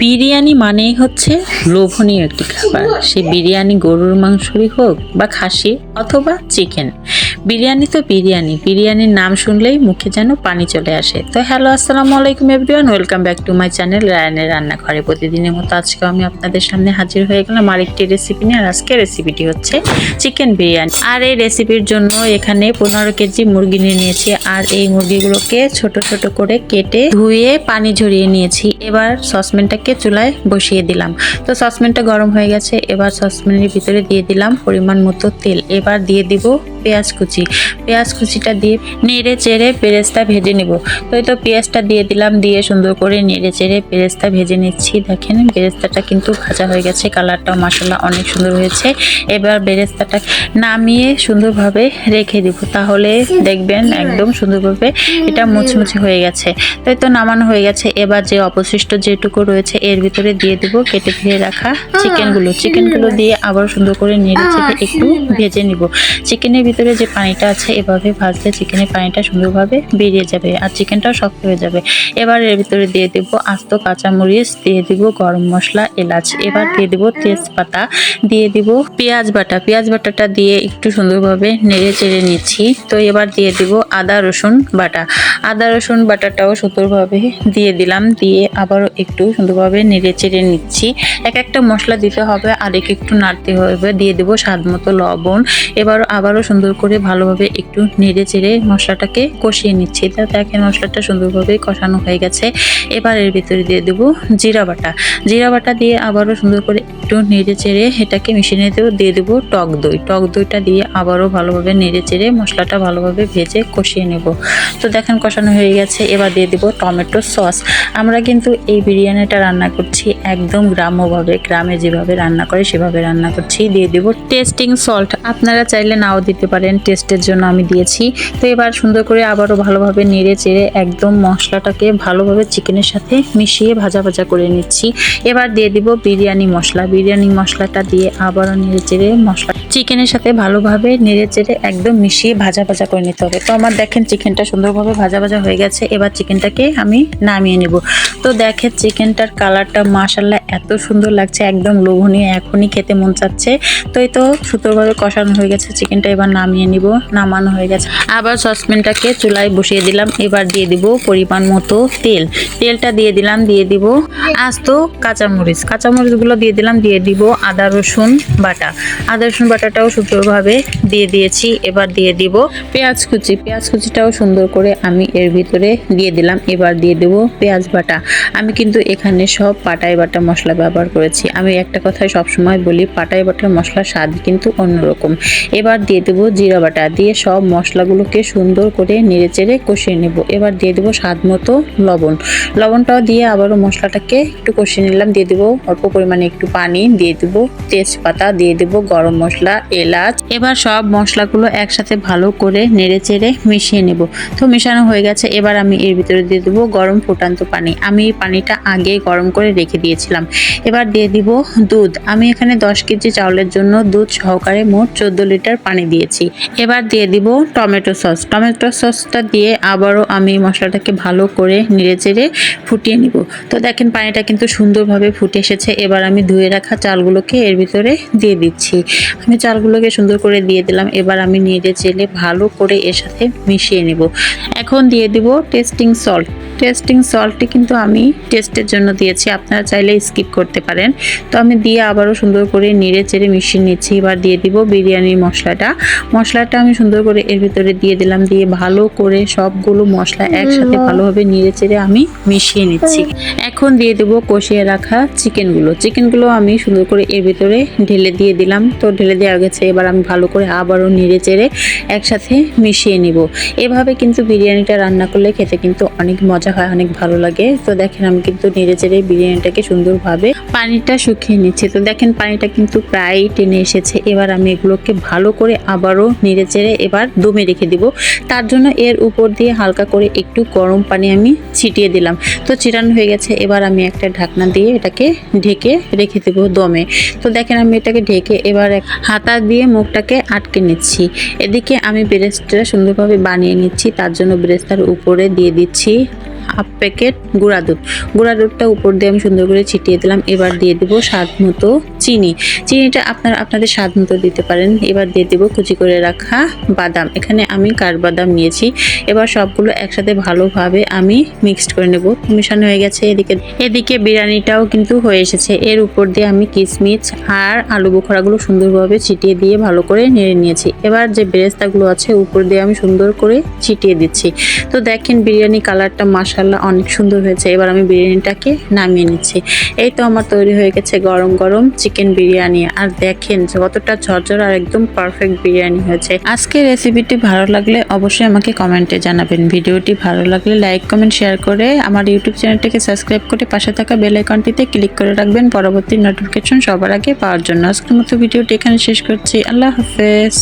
বিরিয়ানি মানেই হচ্ছে লোভনীয় একটি খাবার। সে বিরিয়ানি গরুর মাংসই হোক বা খাসি অথবা চিকেন বিরিয়ানি তো বিরিয়ানি। বিরিয়ানির নাম শুনলেই মুখে যেন পানি চলে আসে। তো হ্যালো, আসসালামু আলাইকুম everyone welcome back to my channel রায়ানের রান্নাঘরে। প্রতিদিনের মতো আজকে আমি আপনাদের সামনে হাজির হয়ে গেলাম আরেকটি রেসিপি নিয়ে, আর আজকে রেসিপিটি হচ্ছে চিকেন বিরিয়ানি। আর এই রেসিপির জন্য এখানে পনেরো কেজি মুরগি নিয়ে নিয়েছি, আর এই মুরগিগুলোকে ছোট ছোট করে কেটে ধুয়ে পানি ঝরিয়ে নিয়েছি। এবার সসপ্যানটাকে চুলায় বসিয়ে দিলাম। তো সসপ্যানটা গরম হয়ে গেছে, এবার সসপ্যানের ভিতরে দিয়ে দিলাম পরিমাণ মতো তেল। এবার দিয়ে দিব পেঁয়াজ কুচি। পেঁয়াজ কুচিটা দিয়ে নেড়ে চেড়ে পেরেস্তা ভেজে নেব। তো এই তো পেঁয়াজটা দিয়ে দিলাম দিয়ে সুন্দর করে নেড়ে চেড়ে পেরেস্তা ভেজে নিচ্ছি। দেখেন বেরেস্তাটা কিন্তু ভাজা হয়ে গেছে কালারটাও মশলা অনেক সুন্দর হয়েছে। এবার বেরেস্তাটা নামিয়ে সুন্দরভাবে রেখে দিব তাহলে দেখবেন একদম সুন্দরভাবে এটা মুচমুচে হয়ে গেছে। তো এই তো নামানো হয়ে গেছে। এবার যে অবশিষ্ট যেটুকু রয়েছে এর ভিতরে দিয়ে দিব কেটে ধুয়ে রাখা চিকেনগুলো। চিকেনগুলো দিয়ে আবার সুন্দর করে নেড়ে চেড়ে একটু ভেজে নিব। চিকেনের ভিতরে যে পানিটা আছে এভাবে ভাজলে চিকেনের পানিটা সুন্দরভাবে বেরিয়ে যাবে আর চিকেনটাও শক্ত হয়ে যাবে। এবার এর ভিতরে দিয়ে দিব আস্ত কাঁচামরিচ, দিয়ে দিব গরম মশলা, এলাচ, এবার দিয়ে দিব তেজপাতা, দিয়ে দিব পেঁয়াজ বাটা। পেঁয়াজ বাটাটা দিয়ে একটু সুন্দরভাবে নেড়ে চেড়ে নিচ্ছি। তো এবার দিয়ে দিব আদা, রসুন বাটা। আদা, রসুন বাটাটাও সুন্দরভাবে দিয়ে দিলাম, দিয়ে আবারও একটু সুন্দরভাবে নেড়ে চেড়ে নিচ্ছি। এক একটা মশলা দিতে হবে আর এক একটু নাড়তে হবে। দিয়ে দেবো স্বাদ মতো লবণ। এবার আবারও সুন্দর করে ভালোভাবে একটু নেড়ে চেড়ে মশলাটাকে কষিয়ে নিচ্ছি। তা দেখেন মশলাটা সুন্দরভাবে কষানো হয়ে গেছে। এবার এর ভিতরে দিয়ে দেবো জিরা বাটা। জিরা বাটা দিয়ে আবারও সুন্দর করে একটু নেড়ে চেড়ে এটাকে দেবো দিয়ে দেবো টক দই। টক দইটা দিয়ে আবারও ভালোভাবে নেড়ে চেড়ে মশলাটা ভালোভাবে ভেজে কষিয়ে নেব। তো দেখেন কষানো হয়ে গেছে, এবার দিয়ে দেবো টমেটো সস। আমরা কিন্তু এই বিরিয়ানিটা রান্না করছি একদম গ্রাম্যভাবে, গ্রামে যেভাবে রান্না করে সেভাবে রান্না করছি। দিয়ে দেবো টেস্টিং সল্ট আপনারা চাইলে নাও দিতে পারেন টেস্টের জন্য আমি দিয়েছি। তো এবার সুন্দর করে আবারও ভালোভাবে নেড়ে চেড়ে একদম মশলাটাকে ভালোভাবে চিকেনের সাথে মিশিয়ে ভাজা ভাজা করে নিচ্ছি। এবার দিয়ে দিব বিরিয়ানি মশলা। বিরিয়ানি মশলাটা দিয়ে আবারও নেড়ে চেড়ে মশলা চিকেনের সাথে ভালোভাবে নেড়ে চেড়ে একদম মিশিয়ে ভাজা ভাজা করে নিতে হবে। তো আমার দেখেন চিকেনটা সুন্দরভাবে ভাজা ভাজা হয়ে গেছে। এবার চিকেনটাকে আমি নামিয়ে নেব। তো দেখেন চিকেনটার কালারটা মাশাল্লাহ এত সুন্দর লাগছে, একদম লোভনীয়, এখনই খেতে মন চাচ্ছে। তো এই তো সুন্দরভাবে কষানো হয়ে গেছে, চিকেনটা এবার নামিয়ে নিব, নামানো হয়ে গেছে। আবার সসপ্যানটাকে চুলায় বসিয়ে দিলাম, এবার দিয়ে দিব পরিমাণ মতো তেল। তেলটা দিয়ে দিলাম, দিয়ে দিব আস্ত কাঁচামরিচ। কাঁচামরিচগুলো দিয়ে দিলাম, দিয়ে দিব আদা, রসুন বাটা। আদা, রসুন বাটাটাও সুন্দরভাবে দিয়ে দিয়েছি, এবার দিয়ে দিব পেঁয়াজ কুচি। পেঁয়াজ কুচিটাও সুন্দর করে আমি এর ভিতরে দিয়ে দিলাম, এবার দিয়ে দেব পেঁয়াজ বাটা। আমি কিন্তু এখানে সব পাটাই বাটা ব্যবহার করেছি। আমি একটা কথাই সবসময় বলি পাটাই বাটার মশলার স্বাদ কিন্তু অন্যরকম। এবার দিয়ে দেবো জিরা বাটা। দিয়ে সব মশলাগুলোকে সুন্দর করে নেড়ে চেড়ে কষিয়ে নেব। এবার দিয়ে দেবো স্বাদ মতো লবণ। লবণটাও দিয়ে আবারও মশলাটাকে একটু কষিয়ে নিলাম। দিয়ে দেবো অল্প পরিমাণে একটু পানি। দিয়ে দেবো তেজপাতা। দিয়ে দেবো গরম মশলা, এলাচ। এবার সব মশলাগুলো একসাথে ভালো করে নেড়ে চেড়ে মিশিয়ে নেব। তো মেশানো হয়ে গেছে। এবার আমি এর ভিতরে দিয়ে দেবো গরম ফুটান্ত পানি। আমি এই পানিটা আগে গরম করে রেখে দিয়েছিলাম। এবার দিয়ে দিব দুধ। আমি এখানে দশ কেজি চাউলের জন্য দুধ সহকারে মোট চোদ্দ লিটার পানি দিয়েছি। এবার দিয়ে দিব টমেটো সস। টমেটো সসটা দিয়ে আবারও আমি মশলাটাকে ভালো করে নেড়ে চেড়ে ফুটিয়ে নিব। তো দেখেন পানিটা কিন্তু সুন্দরভাবে ফুটে এসেছে। এবার আমি ধুয়ে রাখা চালগুলোকে এর ভিতরে দিয়ে দিচ্ছি। আমি চালগুলোকে সুন্দর করে দিয়ে দিলাম। এবার আমি নেড়ে চেড়ে ভালো করে এর সাথে মিশিয়ে নেব। এখন দিয়ে দিব টেস্টিং সল্ট। টেস্টিং সল্টটি কিন্তু আমি টেস্টের জন্য দিয়েছি। আপনারা চাইলে স্কিপ করতে পারেন। তো আমি দিয়ে আবারও সুন্দর করে নেড়ে চেড়ে মিশিয়ে নিচ্ছি। এবার দিয়ে দিব বিরিয়ানির মশলাটা। মশলাটা আমি সুন্দর করে এর ভিতরে দিয়ে দিলাম। দিয়ে ভালো করে সবগুলো মশলা একসাথে ভালোভাবে নেড়ে চেড়ে আমি মিশিয়ে নিচ্ছি। এখন দিয়ে দেব কষিয়ে রাখা চিকেনগুলো। চিকেনগুলো আমি সুন্দর করে এর ভিতরে ঢেলে দিয়ে দিলাম। তো ঢেলে দেওয়া গেছে। এবার আমি ভালো করে আবারও নেড়ে চেড়ে একসাথে মিশিয়ে নিব। এভাবে কিন্তু বিরিয়ানিটা রান্না করলে খেতে কিন্তু অনেক মজা হয়, অনেক ভালো লাগে। তো দেখেন, আমি কিন্তু নেড়ে চেড়ে বিরিয়ানিটাকে সুন্দরভাবে পানিটা শুকিয়ে নিচ্ছি। তো দেখেন, পানিটা কিন্তু প্রায় টেনে এসেছে। এবার আমি এগুলোকে ভালো করে আবারও নেড়ে চেড়ে এবার দমে রেখে দিব। তার জন্য এর উপর দিয়ে হালকা করে একটু গরম পানি আমি ছিটিয়ে দিলাম। তো চিরানো হয়ে গেছে। এবার আমি একটা ঢাকনা দিয়ে এটাকে ঢেকে রেখে দেবো দমে। তো দেখেন, আমি এটাকে ঢেকে এবার হাতা দিয়ে মুখটাকে আটকে নিচ্ছি। এদিকে আমি ব্রেস্টটা সুন্দরভাবে বানিয়ে নিচ্ছি। তার জন্য ব্রেস্তার উপরে দিয়ে দিচ্ছি হাফ প্যাকেট গুঁড়া দুধ। গুঁড়া দুধটা উপর দিয়ে আমি সুন্দর করে ছিটিয়ে দিলাম। এবার দিয়ে দেব স্বাদ মতো চিনি। চিনিটা আপনারা, আপনাদের স্বাদ মতো দিতে পারেন। এবার দিয়ে দেব কুচি করে রাখা বাদাম। এখানে আমি কাঠবাদাম নিয়েছি। এবার সবগুলো একসাথে ভালোভাবে আমি মিক্সড করে নেব। মিশানো হয়ে গেছে এদিকে। এদিকে বিরিয়ানিটাও কিন্তু হয়ে এসেছে। এর উপর দিয়ে আমি কিশমিচ আর আলু বোখরাগুলো সুন্দরভাবে ছিটিয়ে দিয়ে ভালো করে নেড়ে নিয়েছি। এবার যে বেরেস্তাগুলো আছে, উপর দিয়ে আমি সুন্দর করে ছিটিয়ে দিচ্ছি। তো দেখেন বিরিয়ানি কালারটা মাসাল্লাহ অনেক সুন্দর হয়েছে। এবার আমি বিরিয়ানিটাকে নামিয়ে নিচ্ছি। এই তো আমার তৈরি হয়ে গেছে গরম গরম চিকেন বিরিয়ানি। আর দেখেন কতটা ঝরঝর আর একদম পারফেক্ট বিরিয়ানি হয়েছে। আজকে রেসিপিটি ভালো লাগলে অবশ্যই আমাকে কমেন্টে জানাবেন। ভিডিওটি ভালো লাগলে লাইক কমেন্ট শেয়ার করে আমার ইউটিউব চ্যানেলটিকে সাবস্ক্রাইব করে পাশে থাকা বেল আইকনটিতে ক্লিক করে রাখবেন। পরবর্তী নোটিফিকেশন সবার আগে পাওয়ার জন্য। আজকের মতো ভিডিওটি এখানে শেষ করছি। আল্লাহ হাফেজ।